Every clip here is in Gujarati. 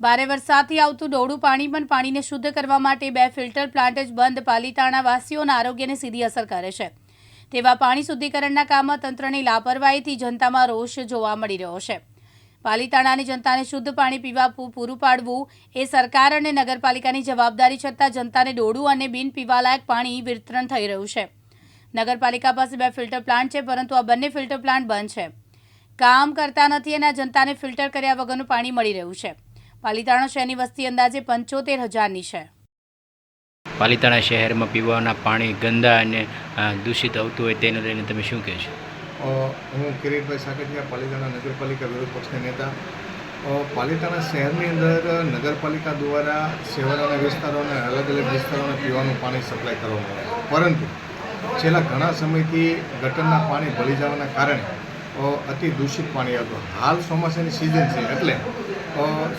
ભારે વરસાદથી આવતું ડોળું પાણી પણ પાણીને શુદ્ધ કરવા માટે બે ફિલ્ટર પ્લાન્ટ જ બંધ પાલીતાણા વાસીઓના આરોગ્યને સીધી અસર કરે છે. તેવા પાણી શુદ્ધિકરણના કામમાં તંત્રની લાપરવાહીથી જનતામાં રોષ જોવા મળી રહ્યો છે. પાલીતાણાની જનતાને શુદ્ધ પાણી પીવા પૂરું પાડવું એ સરકાર અને નગરપાલિકાની જવાબદારી છતાં જનતાને ડોળું અને બિન પીવાલાયક પાણી વિતરણ થઈ રહ્યું છે. નગરપાલિકા પાસે બે ફિલ્ટર પ્લાન્ટ છે, પરંતુ આ બંને ફિલ્ટર પ્લાન્ટ બંધ છે. કામ કરતા નથી અને જનતાને ફિલ્ટર કર્યા વગરનું પાણી મળી રહ્યું છે. પાલીતાણા શહેરની વસ્તી અંદાજે પંચોતેર હજારની છે. પાલિતાણા શહેરમાં પીવાના પાણી ગંદા અને દૂષિત આવતું હોય તેને લઈને તમે શું કહેશો હું કિરીટભાઈ સાકરિયા પાલિતાણા નગરપાલિકા વિરોધ પક્ષના નેતા. પાલિતાણા શહેરની અંદર નગરપાલિકા દ્વારા શહેરોના વિસ્તારોને અલગ અલગ વિસ્તારોને પીવાનું પાણી સપ્લાય કરવામાં આવે પરંતુ છેલ્લા ઘણા સમયથી ગટરના પાણી ભળી જવાના કારણે અતિ દૂષિત પાણી આવતું. હાલ ચોમાસાની સિઝન છે એટલે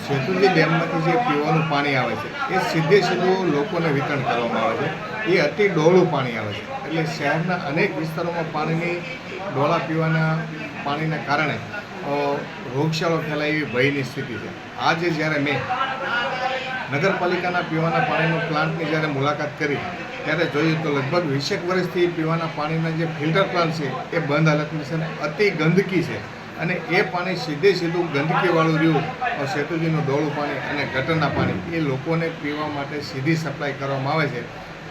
શેતુંજી ડેમમાંથી જે પીવાનું પાણી આવે છે, એ સીધે સીધું લોકોને વિતરણ કરવામાં આવે છે. એ અતિ ડોળું પાણી આવે છે. એટલે શહેરના અનેક વિસ્તારોમાં પાણીની, ડોળા પીવાના પાણીના કારણે રોગશાળો ફેલાય એવી ભયની સ્થિતિ છે. આજે જ્યારે મેં નગરપાલિકાના પીવાના પાણીનો પ્લાન્ટની જ્યારે મુલાકાત કરી, ત્યારે જોયું તો લગભગ વીસેક વર્ષથી પીવાના પાણીના જે ફિલ્ટર પ્લાન્ટ છે, એ બંધ હાલતમાં છે અતિ ગંદકી છે. અને એ પાણી સીધે સીધું ગંદકીવાળું રહ્યું સેતુજીનું ડોળું પાણી અને ગટરના પાણી, એ લોકોને પીવા માટે સીધી સપ્લાય કરવામાં આવે છે.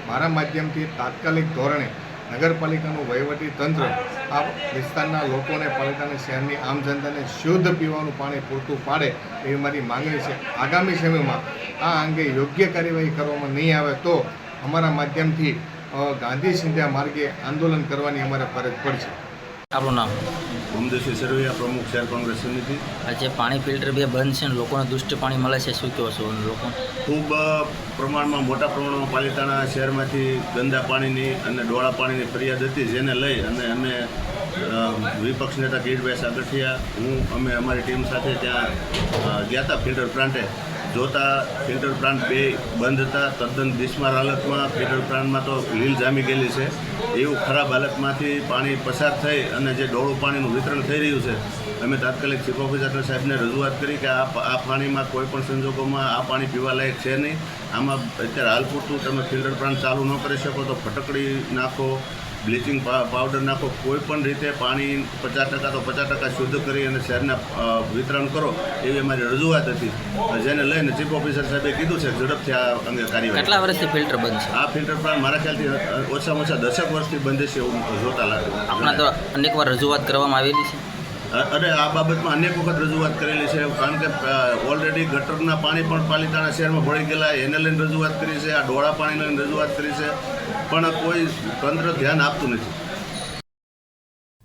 મારા માધ્યમથી તાત્કાલિક ધોરણે નગરપાલિકાનું વહીવટી તંત્ર આ વિસ્તારના લોકોને પાલિકાને શહેરની આમ જનતાને શુદ્ધ પીવાનું પાણી પૂરતું પાડે એવી મારી માંગણી છે. આગામી સમયમાં આ અંગે યોગ્ય કાર્યવાહી કરવામાં નહીં આવે તો અમારા માધ્યમથી ગાંધી સિંધિયા માર્ગે આંદોલન કરવાની અમારે ફરજ પડશે આપણું નામ? ભૂમદેશી સરવૈયા પ્રમુખ શહેર કોંગ્રેસ સમિતિ. આજે પાણી ફિલ્ટર બે બંધ છે ને લોકોને દુષ્ટ પાણી મળે છે શું કહો છો લોકો? ખૂબ પ્રમાણમાં મોટા પ્રમાણમાં પાલિતાણા શહેરમાંથી ગંદા પાણીની અને ડોળા પાણીની ફરિયાદ હતી જેને લઈ અને અમે વિપક્ષ નેતા કિરીટભાઈ સાગઠિયા હું અમે અમારી ટીમ સાથે ત્યાં ગયા હતા ફિલ્ટર પ્લાન્ટે. જોતા ફિલ્ટર પ્લાન્ટ બે બંધ હતા. તદ્દન બિસ્માર હાલતમાં ફિલ્ટર પ્લાન્ટમાં તો લીલ જામી ગયેલી છે. એવું ખરાબ હાલતમાંથી પાણી પસાર થઈ અને જે ડોળું પાણીનું વિતરણ થઈ રહ્યું છે, અમે તાત્કાલિક ચીફ ઓફિસર સાહેબને રજૂઆત કરી કે આ આ પાણીમાં કોઈ પણ સંજોગોમાં આ પાણી પીવા લાયક છે નહીં. આમાં અત્યારે હાલ પૂરતું તમે ફિલ્ટર પ્લાન્ટ ચાલુ ન કરી શકો તો ફટકડી નાખો. બ્લીચિંગ પાવડર નાખો કોઈ પણ રીતે પાણી પચાસ ટકા તો પચાસ ટકા શુદ્ધ કરી અને શહેરના વિતરણ કરો એવી અમારી રજૂઆત હતી. જેને લઈને ચીફ ઓફિસર સાહેબે કીધું છે ઝડપથી આ અંગે કાર્યવાહી. કેટલા વર્ષથી ફિલ્ટર બંધ છે? આ ફિલ્ટર પ્લાન મારા ખ્યાલથી ઓછામાં ઓછા દસેક વર્ષથી બંધ છે એવું જોતા લાગે. આપણા તો અનેક વાર રજૂઆત કરવામાં આવેલી છે. અરે, આ બાબતમાં અનેક વખત રજૂઆત કરેલી છે, કારણ કે ઓલરેડી ગટરના પાણી પણ પાલિતાણા શહેરમાં ભળી ગયેલા, એને લઈને રજૂઆત કરી છે, આ ડોળા પાણી લઈને રજૂઆત કરી છે, પણ કોઈ તંત્ર ધ્યાન આપતું નથી.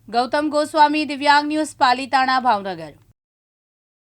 ગૌતમ ગોસ્વામી, દિવ્યાંગ ન્યૂઝ, પાલિતાણા, ભાવનગર.